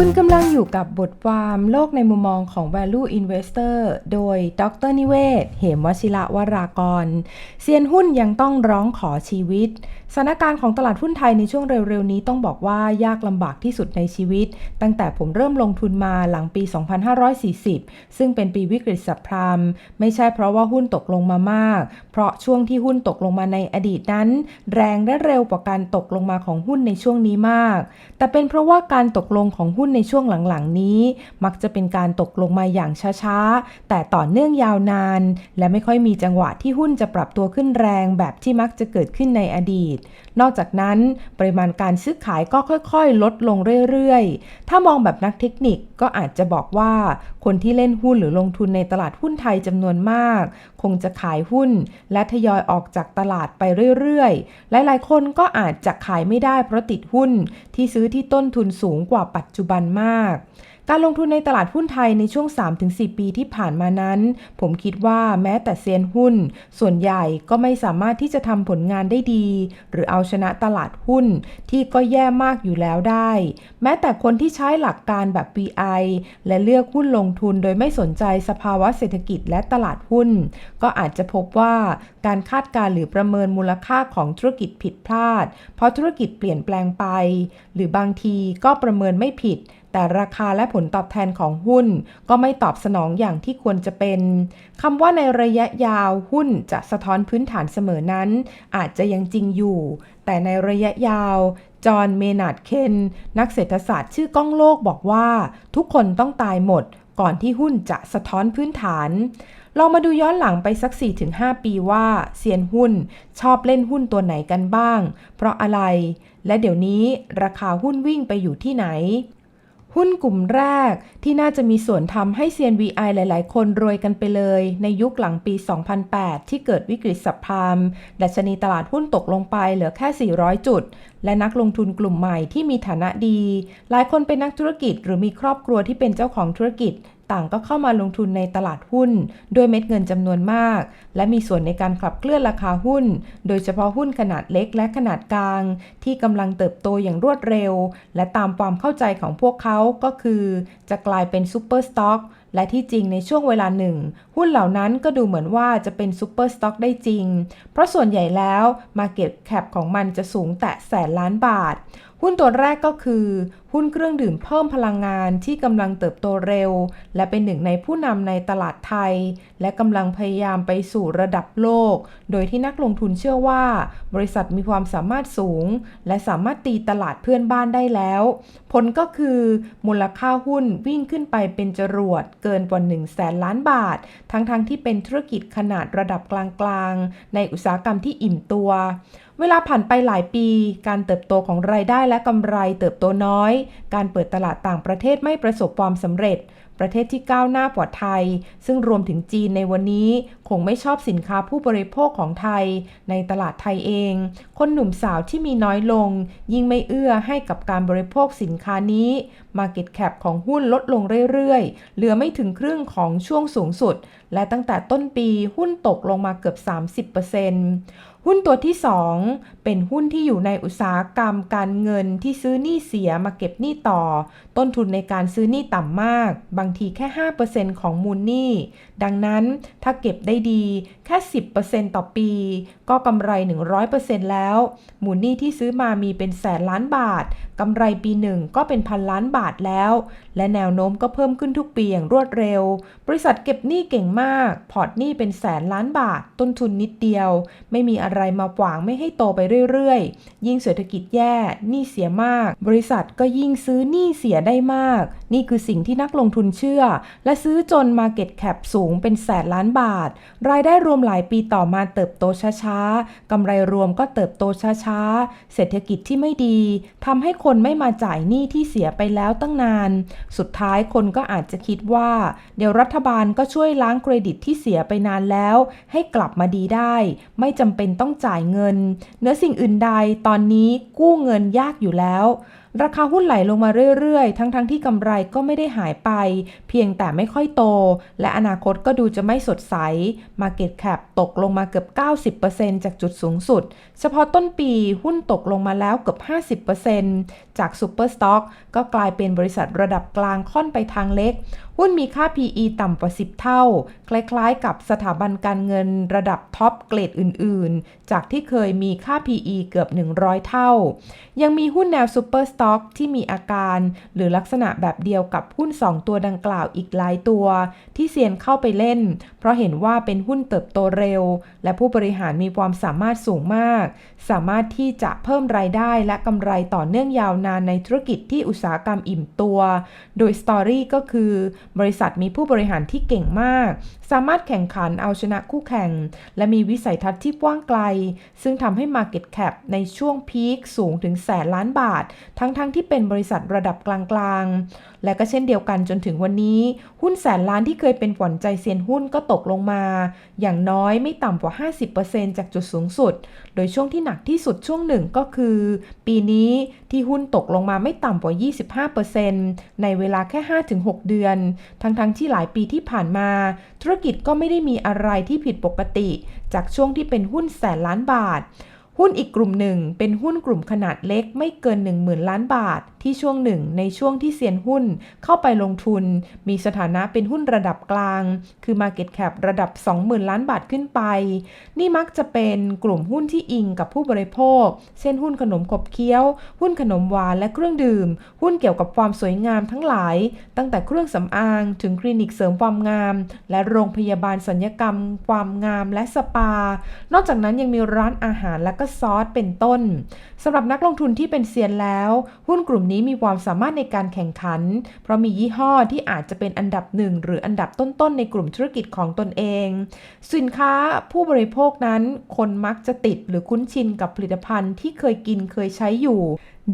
คุณกำลังอยู่กับบทความโลกในมุมมองของ Value Investor โดย ดรนิเวศ เหมวชิระวรากร เซียนหุ้นยังต้องร้องขอชีวิตสถานการณ์ของตลาดหุ้นไทยในช่วงเร็วๆ นี้ต้องบอกว่ายากลำบากที่สุดในชีวิต ตั้งแต่ผมเริ่มลงทุนมาหลังปี 2540 ซึ่งเป็นปีวิกฤตสัพพรามไม่ใช่เพราะว่าหุ้นตกลงมามาก เพราะช่วงที่หุ้นตกลงมาในอดีตนั้น แรงและเร็วกว่าการตกลงมาของหุ้นในช่วงนี้มาก แต่เป็นเพราะว่าการตกลงของหุ้นในช่วงหลังๆ นี้ มักจะเป็นการตกลงมาอย่างช้าๆ แต่ต่อเนื่องยาวนาน และไม่ค่อยมีจังหวะที่หุ้นจะปรับตัวขึ้นแรงแบบที่มักจะเกิดขึ้นในอดีตนอกจากนั้นปริมาณการซื้อขายก็ค่อยๆ ลดลงเรื่อยๆ ถ้ามองแบบนักเทคนิคก็อาจจะบอกว่า คนที่เล่นหุ้นหรือลงทุนในตลาดหุ้นไทยจำนวนมาก คงจะขายหุ้น และทยอยออกจากตลาดไปเรื่อยๆ หลายๆ คนก็อาจจะขายไม่ได้เพราะติดหุ้นที่ซื้อที่ต้นทุนสูงกว่าปัจจุบันมาก การลงทุนในตลาดหุ้นไทยในช่วง 3-4 ปีที่ผ่านมานั้น ผมคิดว่าแม้แต่เซียนหุ้น ส่วนใหญ่ก็ไม่สามารถที่จะทำผลงานได้ดี หรือเอาชนะตลาดหุ้นที่ก็แย่มากอยู่แล้วได้ แม้แต่คนที่ใช้หลักการแบบ VI และเลือกหุ้นลงทุนโดยไม่สนใจสภาวะเศรษฐกิจและตลาดหุ้น ก็อาจจะพบว่าการคาดการหรือประเมินมูลค่าของธุรกิจผิดพลาด เพราะธุรกิจเปลี่ยนแปลงไป หรือบางทีก็ประเมินไม่ผิดแต่ราคาและผลตอบแทนของหุ้น ก็ไม่ตอบสนองอย่างที่ควรจะเป็นคำว่าในระยะยาวหุ้นจะสะท้อนพื้นฐานเสมอนั้น อาจจะยังจริงอยู่ แต่ในระยะยาวจอห์นเมนาดเคนนักเศรษฐศาสตร์ชื่อก้องโลกบอกว่า ทุกคนต้องตายหมด ก่อนที่หุ้นจะสะท้อนพื้นฐานลองมาดูย้อนหลังไปสัก 4-5 ปีว่าเซียนหุ้นชอบเล่นหุ้นตัวไหนกันบ้าง เพราะอะไร และเดี๋ยวนี้ราคาหุ้นวิ่งไปอยู่ที่ไหน หุ้นกลุ่มแรกที่น่าจะมีส่วนทำให้เซียน VI หลาย ๆ คนรวยกันไปเลย ในยุคหลังปี 2008 ที่เกิดวิกฤตสัพพามดัชนีตลาดหุ้นตกลงไปเหลือแค่ 400 จุด และนักลงทุนกลุ่มใหม่ที่มีฐานะดี หลายคนเป็นนักธุรกิจหรือมีครอบครัวที่เป็นเจ้าของธุรกิจ ต่างก็เข้ามาลงทุนในตลาดหุ้น ด้วยเม็ดเงินจำนวนมาก และมีส่วนในการขับเคลื่อนราคาหุ้น โดยเฉพาะหุ้นขนาดเล็กและขนาดกลาง ที่กำลังเติบโตอย่างรวดเร็ว และตามความเข้าใจของพวกเขาก็คือ จะกลายเป็นซูเปอร์สต็อกและที่จริงในช่วงเวลาหนึ่ง หุ้นเหล่านั้นก็ดูเหมือนว่าจะเป็นซูเปอร์สต็อกได้จริง เพราะส่วนใหญ่แล้ว Market Cap ของมันจะสูงแต่แสนล้านบาท หุ้นตัวแรกก็คือ หุ้นเครื่องดื่มเพิ่มพลังงานที่กำลังเติบโตเร็ว และเป็นหนึ่งในผู้นำในตลาดไทย และกำลังพยายามไปสู่ระดับโลก โดยที่นักลงทุนเชื่อว่า บริษัทมีความสามารถสูง และสามารถตีตลาดเพื่อนบ้านได้แล้ว ผลก็คือ มูลค่าหุ้นวิ่งขึ้นไปเป็นจรวดเกินกว่า1แสนล้านบาท ทั้งๆทที่เป็นธุรกิจขนาดระดับกลางๆ ในอุตสาหกรรมที่อิ่มตัว เวลาผ่านไปหลายปี การเติบโตของรายได้และกำไรเติบโตน้อย การเปิดตลาดต่างประเทศไม่ประสบความสำเร็จ ประเทศที่ก้าวหน้ากว่าไทย ซึ่งรวมถึงจีนในวันนี้ คงไม่ชอบสินค้าผู้บริโภคของไทย ในตลาดไทยเอง คนหนุ่มสาวที่มีน้อยลง ยิ่งไม่เอื้อให้กับการบริโภคสินค้านี้ Market Cap ของหุ้นลดลงเรื่อยๆ เหลือไม่ถึงครึ่งของช่วงสูงสุด และตั้งแต่ต้นปีหุ้นตกลงมาเกือบ 30% หุ้นตัวที่ 2 เป็นหุ้นที่อยู่ในอุตสาหกรรมการเงินที่ซื้อหนี้เสียมาเก็บหนี้ต่อ ต้นทุนในการซื้อหนี้ต่ำมาก บางทีแค่ 5%ของมูลหนี้ ดังนั้นถ้าเก็บได้ดีแค่ 10%ต่อปี ก็กำไร 100%แล้ว มูลหนี้ที่ซื้อมามีเป็นแสนล้านบาท กำไรปีหนึ่งก็เป็นพันล้านบาทแล้ว และแนวโน้มก็เพิ่มขึ้นทุกปีอย่างรวดเร็ว บริษัทเก็บหนี้เก่งมาก พอร์ตหนี้เป็นแสนล้านบาท ต้นทุนนิดเดียว ไม่มีอะไรมาขวางไม่ให้โตไปเรื่อยๆ ยิ่งเศรษฐกิจแย่ หนี้เสียมาก บริษัทก็ยิ่งซื้อหนี้เสียได้มาก นี่คือสิ่งที่นักลงทุนเชื่อ และซื้อจน Market Cap สูงเป็นแสนล้านบาท รายได้รวมหลายปีต่อมาเติบโตช้าๆกำไรรวมก็เติบโตช้าๆ เศรษฐกิจที่ไม่ดีทำให้คนไม่มาจ่ายหนี้ที่เสียไปแล้วตั้งนาน สุดท้ายคนก็อาจจะคิดว่า เดี๋ยวรัฐบาลก็ช่วยล้างเครดิตที่เสียไปนานแล้ว ให้กลับมาดีได้ ไม่จำเป็นต้องจ่ายเงิน เนื้อสิ่งอื่นใดตอนนี้กู้เงินยากอยู่แล้ว ราคาหุ้นไหลลงมาเรื่อยๆ ทั้งๆทที่กำไรก็ไม่ได้หายไป เพียงแต่ไม่ค่อยโต และอนาคตก็ดูจะไม่สดใส Market Cap ตกลงมาเกือบ 90%จากจุดสูงสุด เฉพาะต้นปีหุ้นตกลงมาแล้วเกือบ 50%จาก Super Stock ก็กลายเป็นบริษัทระดับกลางค่อนไปทางเล็ก หุ้นมีค่า PE ต่ำกว่า 10 เท่า คล้ายๆ กับสถาบันการเงินระดับท็อปเกรดอื่นๆ จากที่เคยมีค่า PE เกือบ 100 เท่า ยังมีหุ้นแนว Super Stock ที่มีอาการ หรือลักษณะแบบเดียวกับหุ้น 2 ตัวดังกล่าวอีกหลายตัว ที่เซียนเข้าไปเล่น เพราะเห็นว่าเป็นหุ้นเติบโตเร็ว และผู้บริหารมีความสามารถสูงมาก สามารถที่จะเพิ่มรายได้และกำไรต่อเนื่องยาวนานในธุรกิจที่อุตสาหกรรมอิ่มตัว โดยสตอรี่ก็คือบริษัทมีผู้บริหารที่เก่งมาก สามารถแข่งขันเอาชนะคู่แข่ง และมีวิสัยทัศน์ที่กว้างไกล ซึ่งทำให้ Market Cap ในช่วงพีคสูงถึงแสนล้านบาท ทั้งๆทที่เป็นบริษัทระดับกลางๆและก็เช่นเดียวกันจนถึงวันนี้ หุ้นแสนล้านที่เคยเป็นขวัญใจเซียนหุ้นก็ตกลงมา อย่างน้อยไม่ต่ำกว่า 50%จากจุดสูงสุด โดยช่วงที่หนักที่สุดช่วงหนึ่งก็คือ ปีนี้ที่หุ้นตกลงมาไม่ต่ำกว่า 25%ในเวลาแค่ 5-6 เดือน ทั้งๆทที่หลายปีที่ผ่านมา ธุรกิจก็ไม่ได้มีอะไรที่ผิดปกติ จากช่วงที่เป็นหุ้นแสนล้านบาทหุ้นอีกกลุ่มหนึ่งเป็นหุ้นกลุ่มขนาดเล็กไม่เกิน 10,000 ล้านบาทที่ช่วงหนึ่งในช่วงที่เซียนหุ้นเข้าไปลงทุน มีสถานะเป็นหุ้นระดับกลาง คือ Market Cap ระดับ 20,000 ล้านบาทขึ้นไป นี่มักจะเป็นกลุ่มหุ้นที่อิงกับผู้บริโภค เช่นหุ้นขนมขบเคี้ยว หุ้นขนมหวานและเครื่องดื่ม หุ้นเกี่ยวกับความสวยงามทั้งหลาย ตั้งแต่เครื่องสำอาง ถึงคลินิกเสริมความงาม และโรงพยาบาลสัญญกรรม ความงามและสปา นอกจากนั้นยังมีร้านอาหารและก็ซอสเป็นต้นสำหรับนักลงทุนที่เป็นเซียนแล้ว หุ้นกลุ่มนี้มีความสามารถในการแข่งขัน เพราะมียี่ห้อที่อาจจะเป็นอันดับหนึ่งหรืออันดับต้นๆในกลุ่มธุรกิจของตนเอง สินค้าผู้บริโภคนั้น คนมักจะติดหรือคุ้นชินกับผลิตภัณฑ์ที่เคยกินเคยใช้อยู่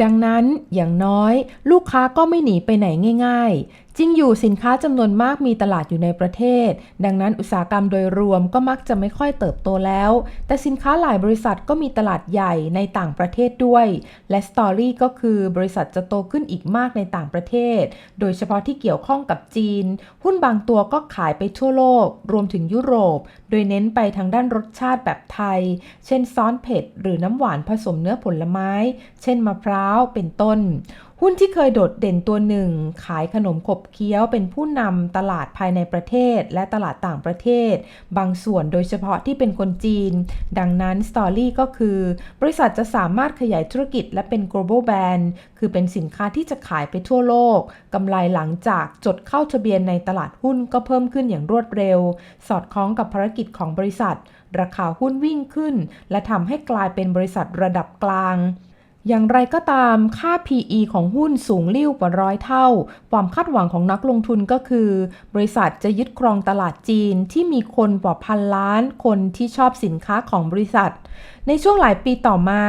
ดังนั้นอย่างน้อย ลูกค้าก็ไม่หนีไปไหนง่าย ๆ จริงอยู่สินค้าจำนวนมากมีตลาดอยู่ในประเทศ ดังนั้นอุตสาหกรรมโดยรวมก็มักจะไม่ค่อยเติบโตแล้ว แต่สินค้าหลายบริษัทก็มีตลาดใหญ่ในต่างประเทศด้วย และสตอรี่ก็คือบริษัทจะโตขึ้นอีกมากในต่างประเทศ โดยเฉพาะที่เกี่ยวข้องกับจีน หุ้นบางตัวก็ขายไปทั่วโลก รวมถึงยุโรป โดยเน้นไปทางด้านรสชาติแบบไทย เช่นซอสเผ็ดหรือน้ำหวานผสมเนื้อผลไม้ เช่นมะพร้าวเป็นต้น หุ้นที่เคยโดดเด่นตัวหนึ่ง ขายขนมขบเคี้ยวเป็นผู้นำตลาดภายในประเทศและตลาดต่างประเทศ บางส่วนโดยเฉพาะที่เป็นคนจีน ดังนั้นสตอรี่ก็คือ บริษัทจะสามารถขยายธุรกิจและเป็น global brand คือเป็นสินค้าที่จะขายไปทั่วโลกกำไรหลังจากจดเข้าทะเบียนในตลาดหุ้นก็เพิ่มขึ้นอย่างรวดเร็ว สอดคล้องกับภารกิจของบริษัท ราคาหุ้นวิ่งขึ้น และทำให้กลายเป็นบริษัทระดับกลาง อย่างไรก็ตามค่า PE ของหุ้นสูงลิ่วกว่าร้อยเท่า ความคาดหวังของนักลงทุนก็คือ บริษัทจะยึดครองตลาดจีนที่มีคนกว่าพันล้านคนที่ชอบสินค้าของบริษัท ในช่วงหลายปีต่อมา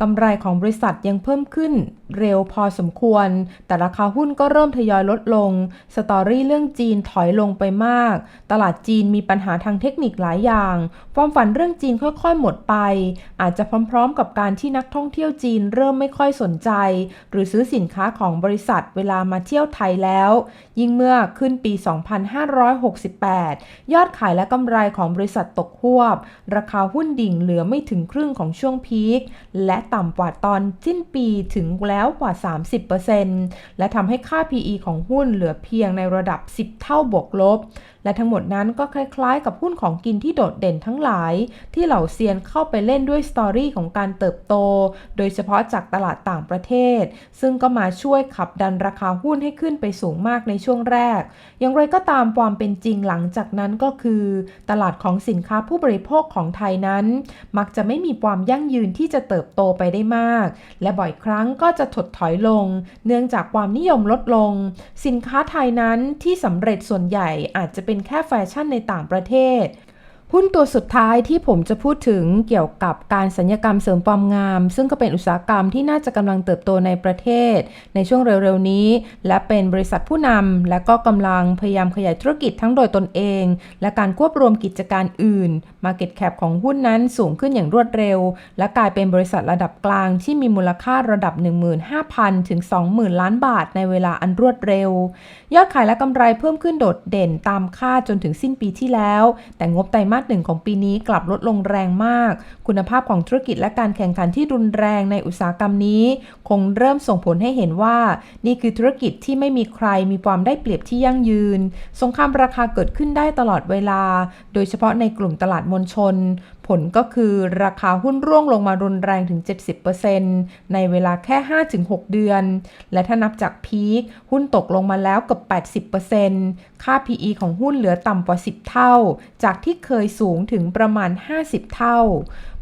กำไรของบริษัทยังเพิ่มขึ้นเร็วพอสมควร แต่ราคาหุ้นก็เริ่มทยอยลดลง สตอรี่เรื่องจีนถอยลงไปมาก ตลาดจีนมีปัญหาทางเทคนิคหลายอย่าง ความฝันเรื่องจีนค่อยๆ หมดไป อาจจะพร้อม ๆ กับการที่นักท่องเที่ยวจีนเริ่มไม่ค่อยสนใจ หรือซื้อสินค้าของบริษัทเวลามาเที่ยวไทยแล้ว ยิ่งเมื่อขึ้นปี 2568 ยอดขายและกำไรของบริษัทตกหวบ ราคาหุ้นดิ่งเหลือไม่ถึงครึ่งของช่วงพีคและต่ำกว่าตอนสิ้นปีถึงแล้วกว่า 30%และทำให้ค่า PE ของหุ้นเหลือเพียงในระดับ 10 เท่าบวกลบ และทั้งหมดนั้นก็คล้ายๆ กับหุ้นของกินที่โดดเด่นทั้งหลาย ที่เหล่าเซียนเข้าไปเล่นด้วยสตอรี่ของการเติบโต โดยเฉพาะจากตลาดต่างประเทศ ซึ่งก็มาช่วยขับดันราคาหุ้นให้ขึ้นไปสูงมากในช่วงแรก อย่างไรก็ตามความเป็นจริงหลังจากนั้นก็คือ ตลาดของสินค้าผู้บริโภคของไทยนั้น มักจะไม่มีความยั่งยืนที่จะเติบโตไปได้มาก และบ่อยครั้งก็จะถดถอยลง เนื่องจากความนิยมลดลง สินค้าไทยนั้นที่สำเร็จส่วนใหญ่อาจจะเป็นแค่แฟชั่นในต่างประเทศ หุ้นตัวสุดท้ายที่ผมจะพูดถึงเกี่ยวกับการสัญญกรรมเสริมความงาม ซึ่งก็เป็นอุตสาหกรรมที่น่าจะกำลังเติบโตในประเทศ ในช่วงเร็วๆนี้ และเป็นบริษัทผู้นำและก็กำลังพยายามขยายธุรกิจทั้งโดยตนเอง และการควบรวมกิจการอื่น Market Cap ของหุ้นนั้นสูงขึ้นอย่างรวดเร็ว และกลายเป็นบริษัทระดับกลางที่มีมูลค่าระดับ 15,000 ถึง 20,000 ล้านบาท ในเวลาอันรวดเร็ว ยอดขายและกำไรเพิ่มขึ้นโดดเด่นตามคาดจนถึงสิ้นปีที่แล้ว แต่งบไตรมาสหนึ่งของปีนี้กลับลดลงแรงมาก คุณภาพของธุรกิจและการแข่งขันที่รุนแรงในอุตสาหกรรมนี้ คงเริ่มส่งผลให้เห็นว่า นี่คือธุรกิจที่ไม่มีใครมีความได้เปรียบที่ยั่งยืน สงครามราคาเกิดขึ้นได้ตลอดเวลา โดยเฉพาะในกลุ่มตลาดมวลชน ผลก็คือราคาหุ้นร่วงลงมารุนแรงถึง 70%ในเวลาแค่ 5-6 เดือน และถ้านับจากพีคหุ้นตกลงมาแล้วเกือบ80%ค่า PE ของหุ้นเหลือต่ำกว่า 10 เท่า จากที่เคยสูงถึงประมาณ 50 เท่า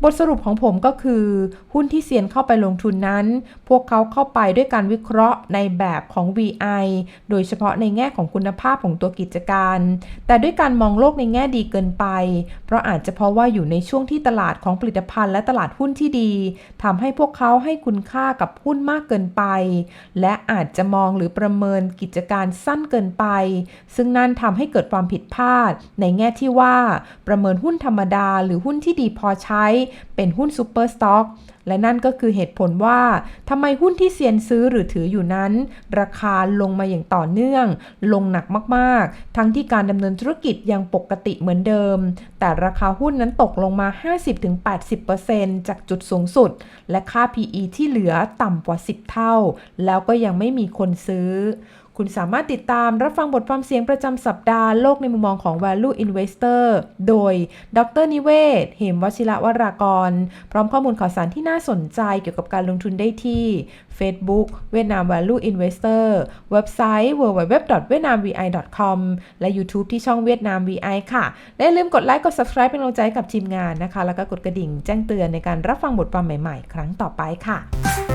บทสรุปของผมก็คือ หุ้นที่เซียนเข้าไปลงทุนนั้น พวกเขาเข้าไปด้วยการวิเคราะห์ในแบบของ VI โดยเฉพาะในแง่ของคุณภาพของตัวกิจการ แต่ด้วยการมองโลกในแง่ดีเกินไป เพราะอาจจะเพราะว่าอยู่ในช่วงที่ตลาดของผลิตภัณฑ์และตลาดหุ้นที่ดีทำให้พวกเขาให้คุณค่ากับหุ้นมากเกินไป และอาจจะมองหรือประเมินกิจการสั้นเกินไป ซึ่งนั่นทำให้เกิดความผิดพลาด ในแง่ที่ว่า ประเมินหุ้นธรรมดาหรือหุ้นที่ดีพอใช้ เป็นหุ้นซูเปอร์สต็อก และนั่นก็คือเหตุผลว่าทำไมหุ้นที่เซียนซื้อหรือถืออยู่นั้น ราคาลงมาอย่างต่อเนื่อง ลงหนักมากๆ ทั้งที่การดำเนินธุรกิจยังปกติเหมือนเดิม แต่ราคาหุ้นนั้นตกลงมา 50-80%จากจุดสูงสุด และค่า PE ที่เหลือต่ำกว่า 10 เท่า แล้วก็ยังไม่มีคนซื้อ คุณสามารถติดตามรับฟังบทความเสียงประจำสัปดาห์โลกในมุมมองของ Value Investor โดย ดรนิเวศ เหมวชิระวรากร พร้อมข้อมูลข่าวสารที่น่าสนใจเกี่ยวกับการลงทุนได้ที่ Facebook เวียดนาม Value Investor เว็บไซต์ www.vietnamvi.com และ YouTube ที่ช่องเวียดนาม VI ค่ะ และอย่าลืมกดไลค์ กด subscribe เป็นกำลังใจกับทีมงานนะคะ แล้วก็กดกระดิ่งแจ้งเตือนในการรับฟังบทความใหม่ ๆ ครั้งต่อไปค่ะ